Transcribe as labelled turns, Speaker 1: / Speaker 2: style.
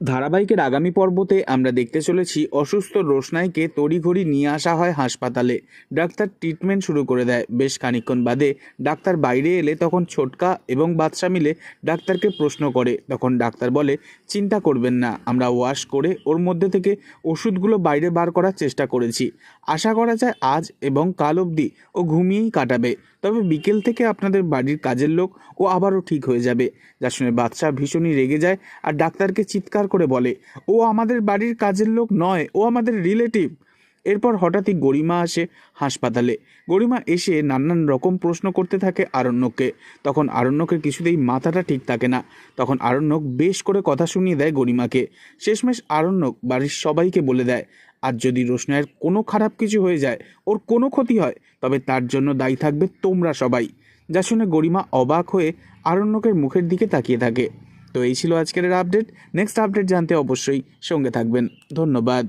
Speaker 1: ধারাবাহিকের আগামী পর্বতে আমরা দেখতে চলেছি অসুস্থ রোশনাইকে তড়িঘড়ি নিয়ে আসা হয় হাসপাতালে। ডাক্তার ট্রিটমেন্ট শুরু করে দেয়। বেশ খানিকক্ষণ বাদে ডাক্তার বাইরে এলে তখন ছোটকা এবং বাদশা মিলে ডাক্তারকে প্রশ্ন করে। তখন ডাক্তার বলে, চিন্তা করবেন না, আমরা ওয়াশ করে ওর মধ্যে থেকে ওষুধগুলো বাইরে বার করার চেষ্টা করেছি। আশা করা যায় আজ এবং কাল অবধি ও ঘুমিয়েই কাটাবে। তবে বিকেল থেকে আপনাদের বাড়ির কাজের লোক ও আবারও ঠিক হয়ে যাবে। যা শুনে বাদশাহ ভীষণই রেগে যায় আর ডাক্তারকে চিৎকার করে বলে, ও আমাদের বাড়ির কাজের লোক নয়, ও আমাদের রিলেটিভ। এরপর হঠাৎই গরিমা আসে হাসপাতালে। গরিমা এসে নানান রকম প্রশ্ন করতে থাকে আরণ্যককে। তখন আরণ্যকের কিছুতেই মাথাটা ঠিক থাকে না। তখন আরণ্যক বেশ করে কথা শুনিয়ে দেয় গরিমাকে। শেষমেশ আরণ্যক বাড়ির সবাইকে বলে দেয়, আর যদি রোশনায়ের কোনো খারাপ কিছু হয়ে যায়, ওর কোনো ক্ষতি হয়, তবে তার জন্য দায়ী থাকবে তোমরা সবাই। যা শুনে গরিমা অবাক হয়ে আরণ্যকের মুখের দিকে তাকিয়ে থাকে। তো এই ছিল আজকের আপডেট নেক্সট আপডেট জানতে অবশ্যই সঙ্গে থাকবেন। ধন্যবাদ।